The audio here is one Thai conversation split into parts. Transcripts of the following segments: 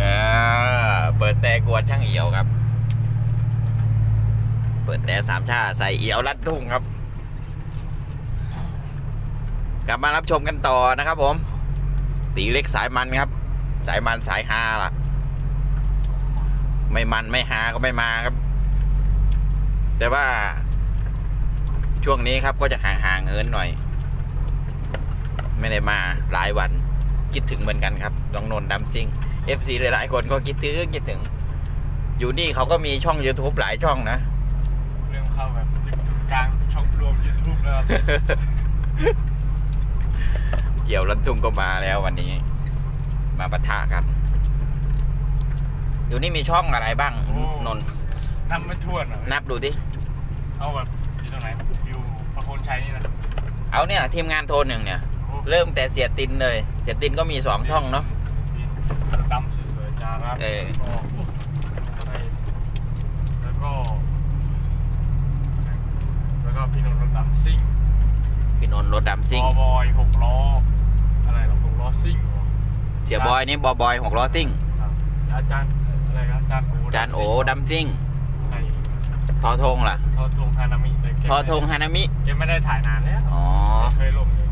อ่าเปิดแต่กวนช่างเอี่ยวครับ เปิดแต่สามชาใส่เอี่ยวลัดทุ่งครับ กลับมารับชมกันต่อนะครับผม ตีเล็กสายมันครับ สายมันสายฮาล่ะ ไม่มันไม่ฮาก็ไม่มาครับ แต่ว่าช่วงนี้ครับก็จะห่างๆเหินหน่อย ไม่ได้มาหลายวันคิดถึงเหมือนกันครับน้องนนท์ดัมซิง FC หลายๆคนก็คิดถึงคิดถึง อยู่นี่เขาก็มีช่อง YouTube หลายช่องนะเริ่มเข้าแบบจุดกลางช่องรวม YouTube แล้วครับเกี่ยวลันทุ่งก็มาแล้ววันนี้ มาปะทะกัน อยู่นี่มีช่องอะไรบ้างนนท์นับไม่ถ้วนอะนับดูดิเอาแบบอยู่ตรงไหนอยู่ประโคนชัยนี่นะเอาเนี่ยทีมงานโทนหนึ่งเนี่ย โอ้เริ่มแต่เสียตินเลย เสียตินก็มีสองช่องเนาะ ดำสวยๆจารับเออก็อะไรแล้วก็ แล้วก็พี่นนท์รถดำซิ่งพี่นนท์รถดำซิ่ง บอบอยหกล้ออะไรหรอหกล้อซิ่งเหรอเสียบอยนี่บอบอยหกล้อติ้งครับอาจารย์ อะไรครับอาจารย์โอจานโอดำซิ่งไอ้ทอทงล่ะทอทงฮานามิแต่แกทอทงฮานามิแกไม่ได้ถ่ายนานแล้วอ๋อเคยลงอยู่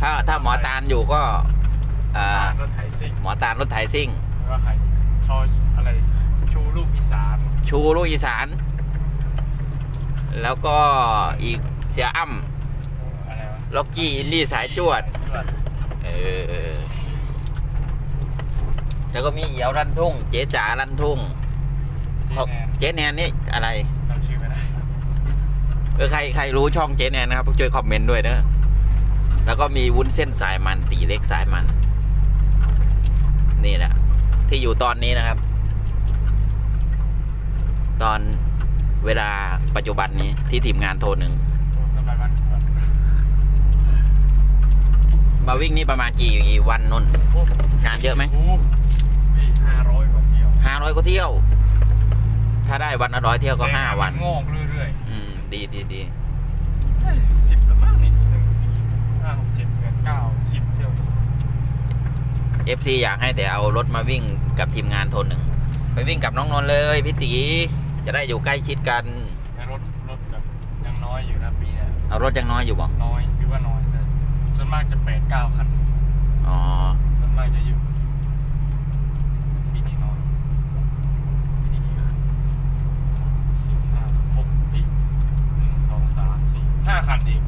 ถ้าถ้าหมอตาลอยู่ก็อ่าร้านรถไถซิ่งหมอตาลรถไถซิ่งแล้วก็ใครชออะไรชูลูกอีสานชูลูกอีสาน แล้วก็อีกเสียอ้ำอะไรวะล็อกกี้อินดี้สายจวด เออ แล้วก็มีเอียวรันทุ่ง เจ๊จ๋ารันทุ่งที่เขาแนนเจ๊แนนนี่อะไรจำชื่อไม่ได้เออใครใครรู้ช่องเจ๊แนนนะครับช่วยคอมเมนต์ด้วยเนอะแล้วก็มีวุ้นเส้นสายมันตีเล็กสายมัน นี่แหละ ที่อยู่ตอนนี้นะครับ ตอนเวลาปัจจุบันนี้ที่ทีมงานโทรหนึ่งโอ้สบายวันก่อนมาวิ่งนี่ประมาณกี่วันนุ่นโอ้งานเยอะไหม ร้อยกว่าเที่ยว ถ้าได้วันละร้อยเที่ยวก็ห้าวัน งอกเรื่อยอืม ดีดีดีๆสิบแล้วมั้งนี่หนึ่งสี่ห้าหกเจ็ดแปดเก้าสิบเที่ยวนี้เอฟซีอยากให้แต่เอารถมาวิ่งกับทีมงานโทนหนึ่ง ไปวิ่งกับน้องนนท์เลยพี่ตีจะได้อยู่ใกล้ชิดกัน แต่รถรถแบบยังน้อยอยู่นะปีเนี้ยเอารถยังน้อยอยู่บ่น้อยถือว่าน้อยแต่ส่วนมากจะแปดเก้าคัน อ๋อ ส่วนมากจะอยู่ปีนี้น้อยปีนี้กี่คันสี่ห้าหกอีกหนึ่งสองสามสี่ห้าคันเอง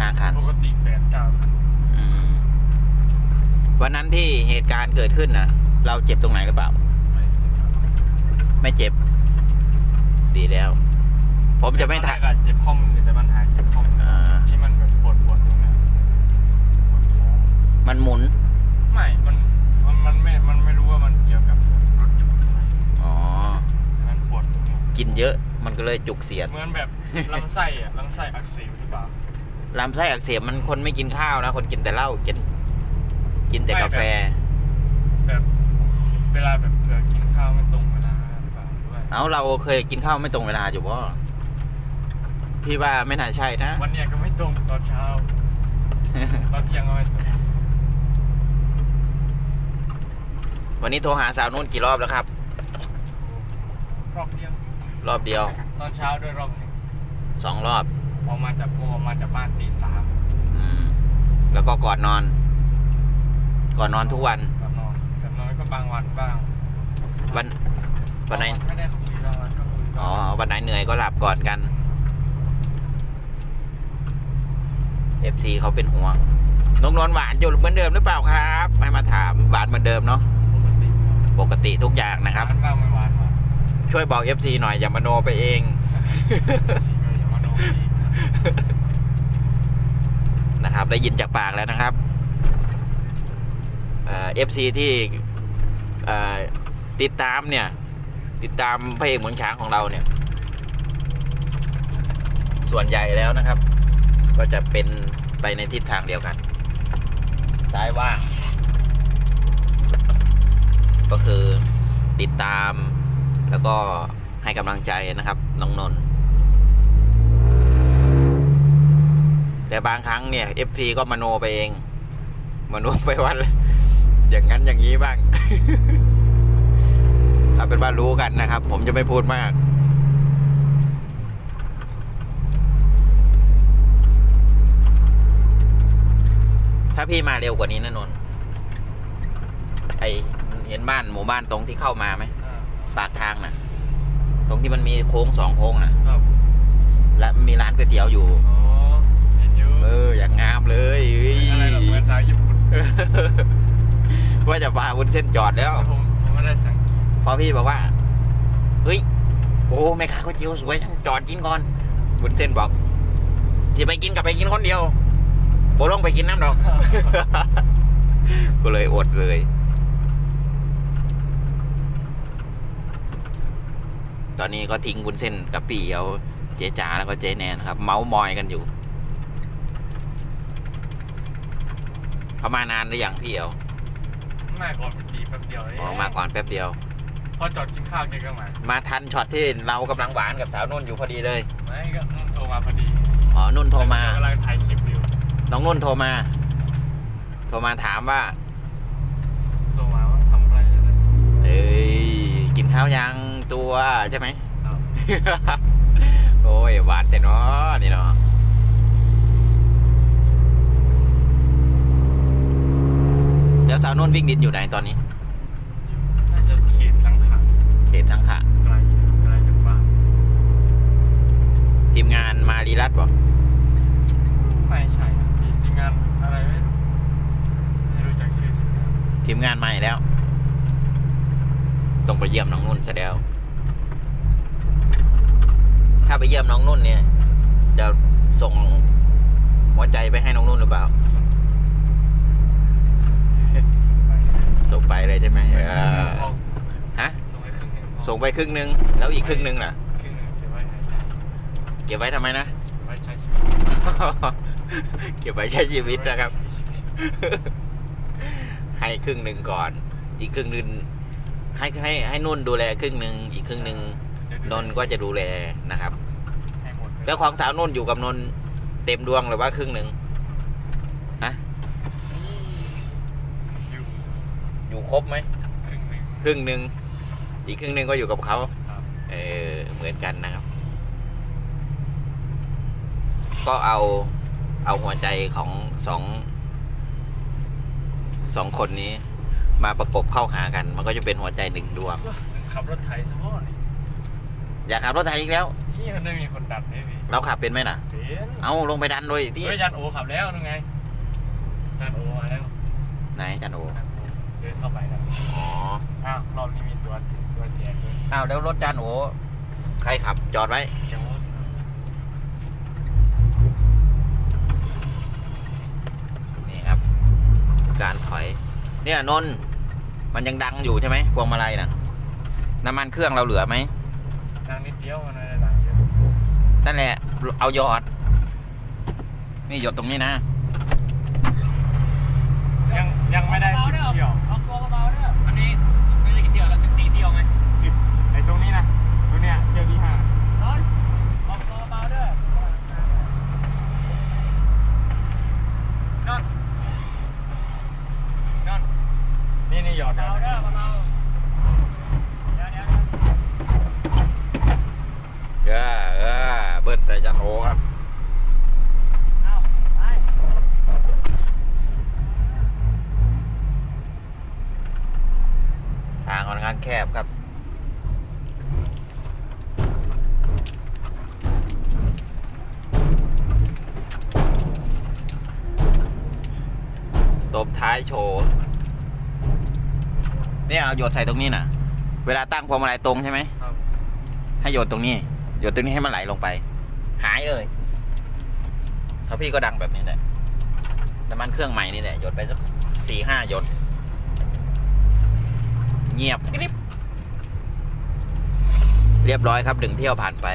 ห้าคัน ปกติแปดเก้าคัน อืม วันนั้นที่เหตุ การณ์เกิดขึ้นนะเราเจ็บตรงไหนหรือเปล่า ไม่เจ็บ ดีแล้ว ผมจะไม่ตอนทัแรกอะเจ็บข้อมือแต่มันหายเจ็บข้อมืออ่าที่มันแบบปวดปวดตรงเนี้ยปวดท้องมันหมุน ไม่ มัน มันมันไม่ มันไม่รู้ว่ามันเกี่ยวกับรถชนไหมอ๋อแต่มันปวดตรงเนี้ยกินเยอะมันก็เลยจุกเสียด เหมือนแบบลำไส้อะลำไส้อักเสบหรือเปล่าลำไส้อักเสบมันคนไม่กินข้าวนะ คนกินแต่เหล้ากิน กินแต่กาแฟแบบ เวลาแบบเผื่อกินข้าวไม่ตรงเวลาหรือเปล่าด้วยเอาเราเคยกินข้าวไม่ตรงเวลาอยู่ว่าพี่ว่าไม่น่าใช่นะ วันเนี้ยก็ไม่ตรงตอนเช้าตอนเที่ยงก็ไม่ตรงวันนี้โทรหาสาวนุ่นกี่รอบแล้วครับ รอบเดียวรอบเดียวตอนเช้าด้วยรอบหนึ่งสองรอบออกมาจากออกมาจากบ้านตีสาม อืมแล้วก็ก่อนนอน ก่อนนอนทุกวันก่อ นนอนก่อนนอนก็บางวันบ้างวันวันไหนบางไม่ได้คุยบางวันก็คุยอ๋อ วันไหนเหนื่อยก็หลับก่อนกัน FC เขาเป็นห่วงน้องนนท์หวานอยู่เหมือนเดิมหรือเปล่าครับให้มาถามหวานเหมือนเดิมเนาะปกติปกติทุกอย่างนะครับ หวานบ้างไม่หวานบ้างช่วยบอก FC หน่อยอย่ามาโนไปเอง สีก็อย่ามาโน้มอีกนะนะครับได้ยินจากปากแล้วนะครับเอฟซีที่เอ่อ ติดตามเนี่ย ติดตามพระเอกเหมืองช้างของเราเนี่ย ส่วนใหญ่แล้วนะครับ ก็จะเป็นไปในทิศทางเดียวกัน ซ้ายว่าง ก็คือติดตามแล้วก็ให้กำลังใจนะครับ น้องนนท์แต่บางครั้งเนี่ย FC ก็มโนไปเองมโนไปว่า อย่างนั้นอย่างนี้บ้าง ถ้าเป็นว่ารู้กันนะครับ ผมจะไม่พูดมากถ้าพี่มาเร็วกว่านี้นะนนท์ไอเห็นบ้านหมู่บ้านตรงที่เข้ามาไหมอ่าปากทางน่ะ ตรงที่มันมีโค้งสองโค้งน่ะครับและมีร้านก๋วยเตี๋ยวอยู่อ๋อเห็นอยู่เอออย่างงามเลยเฮ้ยอะไรหรอกเหมือนสาวญี่ปุ่น ว่าจะพาวุ้นเส้นจอดแล้วแต่ผมผมไม่ได้สังเกตพอพี่บอกว่า เฮ้ย โอ้แม่ค้าก๋วยเตี๋ยวสวยต้องจอดกินก่อนวุ้นเส้นบอกสิไปกินกับไปกินคนเดียวโบลงไปกินน้ำดอก ก็เลยอดเลย ตอนนี้ก็ทิ้งวุ้นเส้นกับพี่เอียวเจ๊จ๋าแล้วก็เจ๊แนนครับ เมาส์มอยกันอยู่ เขามานานหรือยังพี่เอียว มาก่อนไปตีแป๊บเดียวเองออกมาก่อนแป๊บเดียว พอจอดกินข้าวแกก็มามาทันช็อตที่เรากำลังหวานกับสาวนุ่นอยู่พอดีเลย ไม่ก็นุ่นโทรมาพอดีอ๋อ นุ่นโทรมา กำลังถ่ายคลิปอยู่น้องนุ่นโทรมา โทรมาถามว่า โทรมาว่าทำอะไรอะไรเอ้ย กินข้าวยังตัวใช่ไหม ครับ โอ้ย หวานแต่เนาะนี่เนาะเดี๋ยวสาวนุ่นวิ่งดินอยู่ไหนตอนนี้ น่าจะเขตสังขารเขตสังขะไกลไกลจากบ้านทีมงานมารีรัตน์บอกไม่ใช่ทีมงานอะไรไม่ไม่รู้จักชื่อทีมงานทีมงานใหม่แล้วต้องไปเยี่ยมน้องนุ่นซะแล้ว ถ้าไปเยี่ยมน้องนุ่นเนี่ย จะส่งหัวใจไปให้น้องนุ่นหรือเปล่า ไป ส่งไปเลยใช่ไหมเออออกฮะส่งไปครึ่งหนึ่งส่งไปครึ่งหนึ่งแล้วอีกครึ่งหนึ่งล่ะครึ่งหนึ่งเก็บไว้หายใจเก็บไว้ทำไมนะเก็บไว้ใช้ชีวิตเก็บไว้ใช้ชีวิตนะครับ ให้ครึ่งหนึ่งก่อน อีกครึ่งหนึ่งให้ให้ให้นุ่นดูแลครึ่งหนึ่งอีกครึ่งหนึ่งเดี๋ยวนนท์ก็จะดูแลนะครับให้หมดเลยแล้วของสาวนุ่นอยู่กับนนท์เต็มดวงหรือว่าครึ่งหนึ่ง อยู่ อยู่ครบไหมครึ่งหนึ่ง ครึ่งหนึ่งอีกครึ่งหนึ่งก็อยู่กับเขาครับ เออเหมือนกันนะครับ ก็เอาเอาหัวใจของสองสองคนนี้ มาประกบเข้าหากัน มันก็จะเป็นหัวใจหนึ่งดวง ขับรถไถสมอนี่อยากขับรถไทยอีกแล้ว นี่มันไม่มีคนดันนี่พี่เราขับเป็นไหมน่ะ เป็นเอาลงไปดันด้วยที่เฮ้ยอาจารย์โอขับแล้วนึงไงอาจารย์โอมาแล้ว ไหนจันโออาจารย์โอ เดินเข้าไปแล้วอ๋ออ้าวรอบนี้มีตัวตัวแจกด้วยอ้าวแล้วรถจันโอใครขับ จอดไว้ เดี๋ยวนี่ครับ การถอย เนี่ยนนท์มันยังดังอยู่ใช่ไหมพวงมาลัยนะน้ำมันเครื่องเราเหลือไหมดังนิดเดียวมันไม่ได้ดังเยอะนั่นแหละ เอาหยอด นี่หยดตรงนี้นะ ยังยังไม่ได้สิบเที่ยว เอาตัวเบาๆเนี่ยอันนี้ไม่ได้กี่เที่ยวแล้วสิบสี่เที่ยวไหม สิบไอ้ตรงนี้นะตรงเนี้ยเที่ยวที่ห้า นอนเอาตัวเบาๆด้วยนอนนอน นี่นี่หยอด เบา นะ เด้อเบาๆเดี๋ยวเดี๋ยว เออเออเบิร์ดใส่จันโอครับ เอาไป ทางค่อนข้างแคบครับ ต บท้ายโชว์เนี่ยเอาหยดใส่ตรงนี้น่ะเวลาตั้งพวงมาลัยตรงใช่ไหมครับให้หยดตรงนี้ หยดตรงนี้ให้มันไหลลงไป หายเลยแล้วพี่ก็ดังแบบนี้แหละน้ำมันเครื่องใหม่นี่แหละหยดไปสักสี่ห้าหยด เงียบกริบเรียบร้อยครับหนึ่งเที่ยวผ่านไป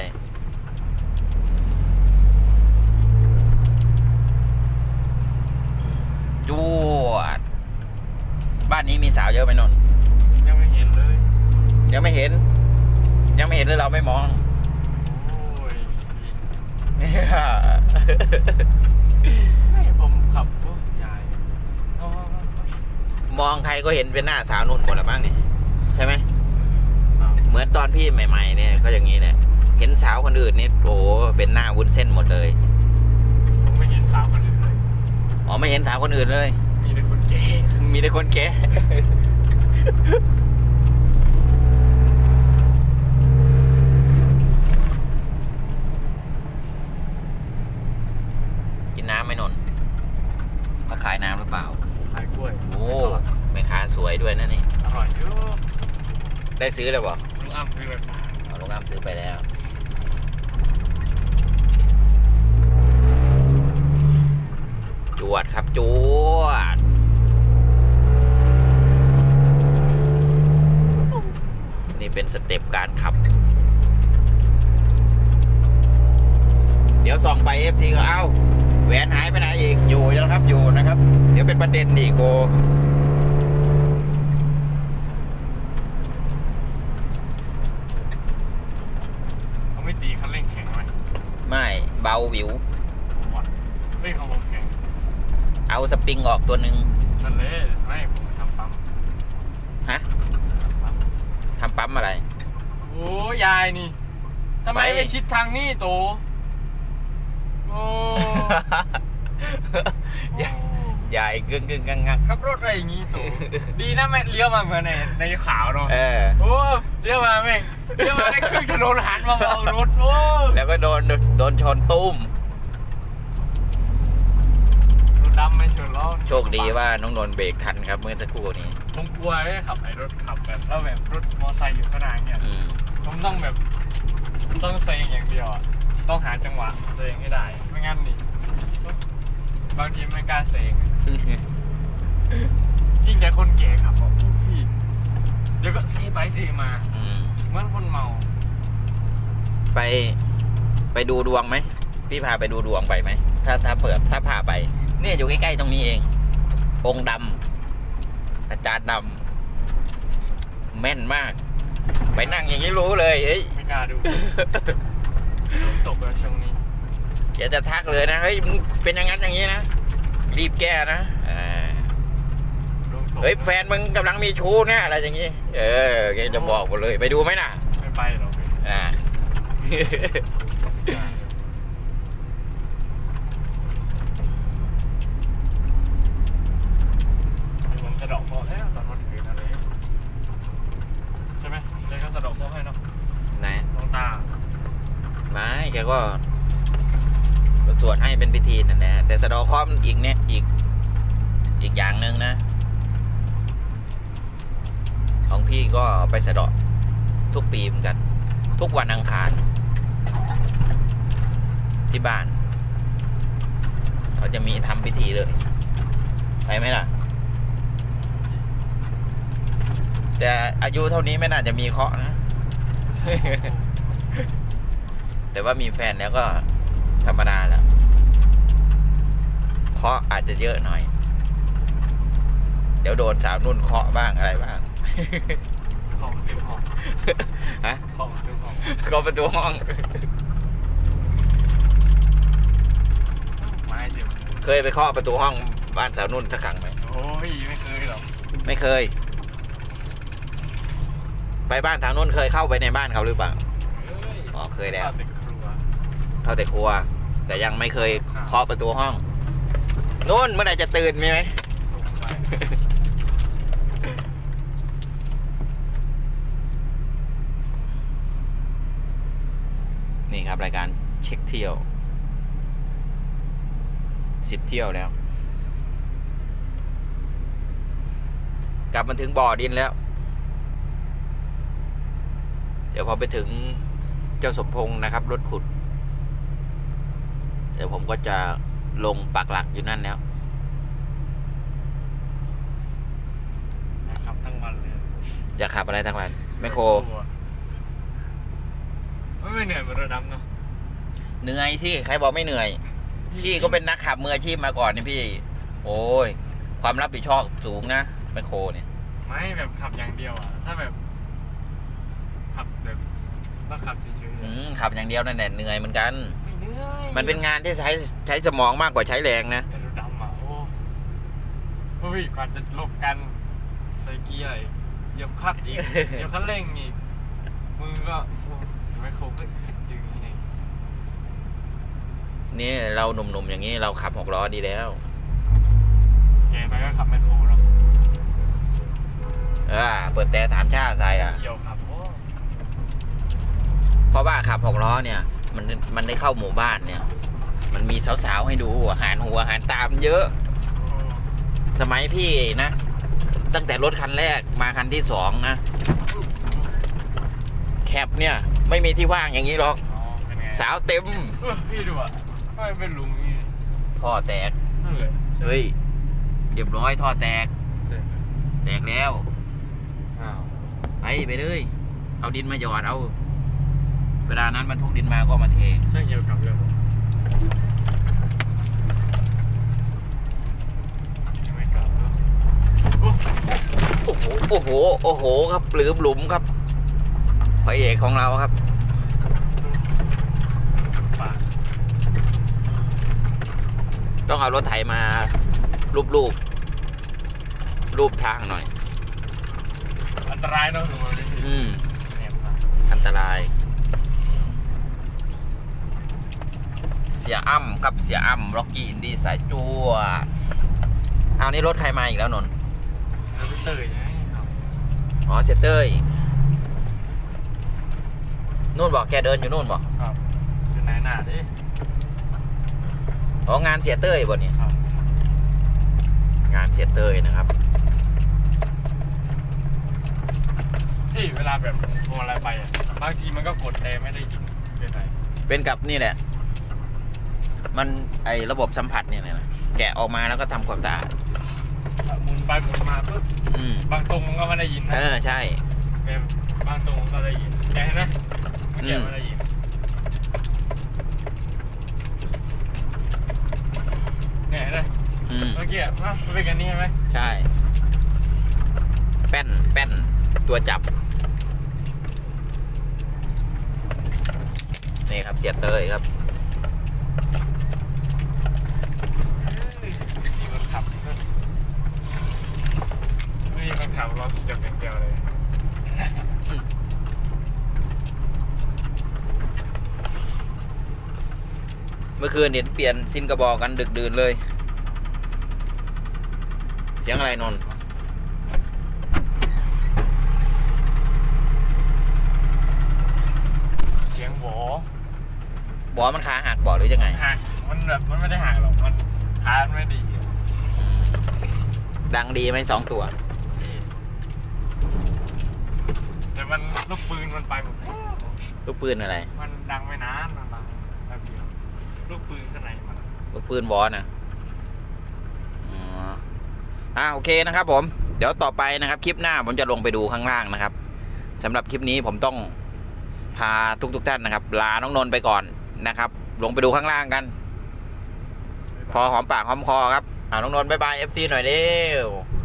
จวด บ้านนี้มีสาวเยอะไหมนนท์ยังไม่เห็นเลย ยังไม่เห็นไม่มอง โอ้ยไม่ผมขับโอ้ยายอ๋อมองใครก็เห็นเป็นหน้าสาวนุ่นหมดละมั้งนี่ใช่ไหม เอาเหมือนตอนพี่ใหม่ ๆ เนี่ยก็อย่างนี้แหละเห็นสาวคนอื่นนี่โอ้เป็นหน้าวุ้นเส้นหมดเลย ผมไม่เห็นสาวคน อื่นเลยอ๋อไม่เห็นสาวคนอื่นเลย มีแต่คนเก๋มีแต่คนแก่กินน้ำไหมนนท์มาขายน้ำหรือเปล่า ขายกล้วยโอ้แม่ค้าสวยด้วยนะนี่ อร่อยอยู่ได้ซื้อเลยบอกลุงอ้ำซื้อไปฝากเอาลุงอ้ำซื้อไปแล้ว จ วดครับจวดนี่เป็นสเต็ปการขับ เดี๋ยวส่องไปเอฟทีก็เอ้าแหวนหายไปไหนอีกอยู่ยังครับอยู่นะครับ เดี๋ยวเป็นประเด็นอีกโก เขาไม่ตีคันเร่งแข็งไหม ไม่เบาวิว ผมวัดเฮ้ยของผมแข็ง เอาสปริงออก ตัวหนึ่งนั่นเลยไม่ผมทำปั๊มฮะปั๊มทำปั๊มอะไร โอ้ยายนี่ทำไมไปไม่ชิดทางนี่โตโอ้ใหญ่กึ่งกึ่งกังงักขับรถอะไรอย่างงี้โตดีนะไม่เลี้ยวมาเหมือนในในขาวเนาะเออโอ้เลี้ยวมาแม่งเลี้ยวมาได้ครึ่งถนนหันมามองรถโอ้แล้วก็โดนโดนชนตุ้ม รถ ดำไม่ชนล้อโชคดีว่าน้องนนท์เบรกทันครับเมื่อสักครู่นี้ ผมกลัวไอ้ขับไอ้รถขับแบบแล้วแบบรถมอเตอร์ไซค์อยู่ข้างหน้าเนี่ยอืมผมต้องแบบต้องเซงอย่างเดียวอะต้องหาจังหวะเซงให้ได้ ไม่งั้นนี่บางทีไม่กล้าเซงยิ่งแต่คนแก่ขับบอกพี่เดี๋ยวก็เซไปเซมาอืมเหมือนคนเมา ไปไปดูดวงไหมพี่พาไปดูดวงไปไหมถ้าถ้าเปิดถ้าพาไป เนี่ยอยู่ใกล้ๆตรงนี้เอง องค์ดำอาจารย์ดำแม่นมาก ไปนั่งอย่างนี้รู้เลยเฮ้ยไม่กล้าดูโดนตกแล้วช่วงนี้อย่าจะทักเลยนะเฮ้ยมึงเป็นอย่างนั้นอย่างนี้นะรีบแก้นะอ่าโดนตกเฮ้ยแฟนมึงกำลังมีชู้เนี่ยอะไรอย่างนี้ เออแกจะบอกหมดเลย ไปดูไหมน่ะ ไม่ไปหรอกพี่อ่า ผมสะเดอกคอแล้วตอนวันเกิดอะไรใช่ไหมเจ๊ก็สะเดอกคอให้เนาะ ไหน น้องตา ไม่แก็สวดให้เป็นพิธีนั่นแหละแต่สะเดอคราะห์มันอีกเนี่ยอีกอีกอย่างหนึ่งนะ ของพี่ก็ไปสะเดาะทุกปีเหมือนกัน ทุกวันอังคาร ที่บ้าน เขาจะมีทำพิธีเลย ไปไหมล่ะ แต่อายุเท่านี้ไม่น่าจะมีเคาะนะ แต่ว่ามีแฟนแล้วก็ธรรมดาแหละเคาะอาจจะเยอะหน่อย เดี๋ยวโดนสาวนุ่นเคาะบ้างอะไรบ้างของเต็มห้องฮะของเต็มห้องเคาะประตูห้อง ไม้เต็มเคยไปเคาะประตูห้องบ้านสาวนุ่นสักครั้งไหมโอ้ยไม่เคยหรอกไม่เคย ไปบ้านสาวนุ่นเคยเข้าไปในบ้านเขาหรือเปล่า เอ้ยอ๋อเคยแล้วข้าวเด็กครัว เข้าแต่ครัว แต่ยังไม่เคยเคาะประตูห้องนุ่นเมื่อไหร่จะตื่นมีไหมตกไปนี่ครับรายการเช็คเที่ยวสิบเที่ยวแล้ว กลับมาถึงบ่อดินแล้ว เดี๋ยวพอไปถึงเจ้าสมพงษ์นะครับ รถขุด เดี๋ยวผมก็จะลงปักหลักอยู่นั่นแล้วนะครับทั้งวันเลยจะขับอะไรทั้งวันแมคโครไม่ไม่เหนื่อยเหมือนรถดำเนาะเหนื่อยสิใครบอกไม่เหนื่อย พี่ก็เป็นนักขับมืออาชีพมาก่อนนี่พี่ โอ้ย ความรับผิดชอบสูงนะแมคโครเนี่ยไม่แบบขับอย่างเดียวอะถ้าแบบ ขับแบบแล้วขับเฉยอืมขับอย่างเดียวนั่นแหละเหนื่อยเหมือนกันๆไม่เหนื่อยมันเป็นงานที่ใช้ใช้สมองมากกว่าใช้แรงนะแต่ดูดำอะโอ้โอ้ยกว่าจะหลบกันใส่เกียร์อีกเหยียบคลัดอีกเหยียบคันเร่งอีก มือก็โอ้ไม่ครบก็ดึงนี่เองนี่เราหนุ่มๆอย่างนี้เราขับหกล้อดีแล้ว แกไปก็ขับไม่โครเนาะเออเปิดแต่สามชาติใส่อะ เกี่ยวขับโอ้เพราะว่าขับหกล้อเนี่ย มันมันได้เข้าหมู่บ้านเนี่ย มันมีสาวๆให้ดูอาหารหัวอาหารตามเยอะโอ้สมัยพี่นะ ตั้งแต่รถคันแรกมาคันที่สองนะ แคปเนี่ย ไม่มีที่ว่างอย่างนี้หรอก อ๋อเป็นไงสาวเต็ม เออพี่ดูอะไม่เป็นลุงนี่ท่อแตก นั่นเลยเฮ้ยเรียบร้อยท่อแตกเด็กแตกแล้ว อ้าว ไปไปเลย เอาดินมาหยอดเอา เวลานั้นบรรทุกดินมาก็มาเทใช่เกี่ยวกับเรื่องยังไม่กลับเนอะโอ้โอ้โห โอ้โห โอ้โห ครับปลืมหลุมครับพระเอกของเราครับฝากต้องเอารถไถมารูปรูปรูปทางหน่อย อันตรายเนอะหนูนี่อืมแอบมาอันตราย เสียอ้ำครับเสียอ้ำร็อกกี้อินดี้สายจัวเอานี่รถใครมาอีกแล้วนนท์แล้วพี่เตยใช่ไหมครับอ๋อเซยเต้ยนู่นบอกแกเดินอยู่นู่นบอกครับอยู่ไหนหนาดิอ๋องานเสียเต้ยบนนี่ครับงานเสียเต้ยนะครับที่เวลาแบบโทรอะไรไปอะบางทีมันก็กดแต่ไม่ได้ยินเป็นไรเป็นกับนี่แหละ มันไอระบบสัมผัสเนี่ยนะแกะออกมาแล้วก็ทำความสะอาดหมุนไปหมุนมาปุ๊บอืมบางตรงมันก็ไม่ได้ยินเอนะอใช่แต่บางตรงก็ได้ยินแกเห็นไหมอืแกมไม่ได้ยินเนี่ยเห็นไหมอืมเมื่อกี้อะมันเป็นกันนี่ใช่ไหมใช่ แป้นแป้นตัวจับ นี่ครับเสียเตยครับ มีคนขับ ไม่มีคนขับรถเสียบอย่างเดียวเลยเมื่อคืนเห็นเปลี่ยนซินกระบอกกันดึกดื่นเลย เสียงอะไรนนท์เสียงโหวบอกมันขาหักบอกหรือยังไง หักมันแบบมันไม่ได้หักหรอก มันขามันไม่ดีอะอืมดังดีไหมสองตัว แต่ มันลูกปืนมันไปหมดลูกปืนอะไร มันดังไม่นานมันดังแป๊บเดียวลูกปืนข้างในมันลูกปืนบอสนะอ๋ออ่าโอเคนะครับผมเดี๋ยวต่อไปนะครับคลิปหน้าผมจะลงไปดูข้างล่างนะครับสำหรับคลิปนี้ผมต้องพาทุกๆท่านนะครับ ลาน้องนนท์ไปก่อนนะครับ ลงไปดูข้างล่างกัน พอหอมปากหอมคอครับอ่าน้องนนท์บายบายเอฟซีหน่อยเร็วบ